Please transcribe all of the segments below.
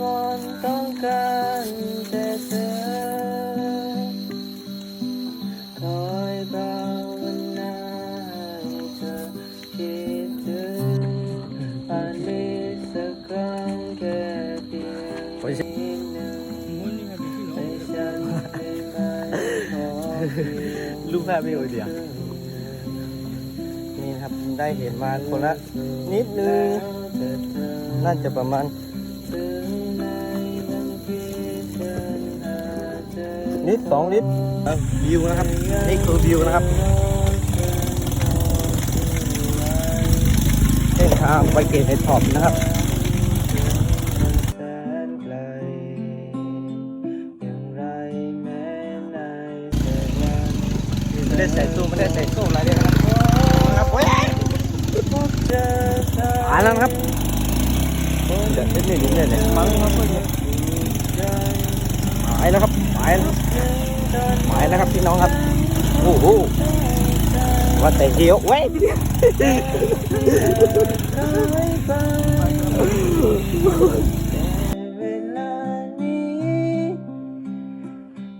วอนต้องการแต่เธอ คอยภาวนาให้เธอคิดถึงอันนี้สักครั้งแค่เพียงนิดหนึ่งให้ฉันได้ไหมขอเพียง รูปภาพไม่โอเดียนี่ครับได้เห็นมาคนละนิดนึงแต่เธอน่าจะประมาณ จะนิดสองนิดเอ้าวิวนะครับนี่คือวิวนะครับเส้นทางไปเกตเฮดท็อปนะครับแสนไกลอย่างไรแม้ในแสนวันไม่ได้ใส่ตู้ไม่ได้ใส่ตู้อะไรเลยนะครับครับเว้ยพบเจอเธออ่านแล้วนะครับเดี๋ยวนิดหนึ่งนิดหนึ่งเนี่ยมั้งครับเพื่อนเนี่ยใจหาย แล้วครับหายแล้วหายแล้วครับพี่น้องครับโอ้โหว่าแต่เดียวเว้ย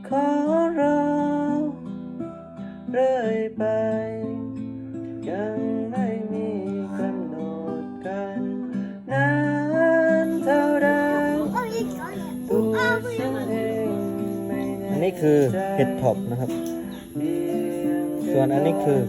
ขอรอเรื่อยไป นี้คือเห็ดท็อปนะครับ ส่วนอันนี้คือ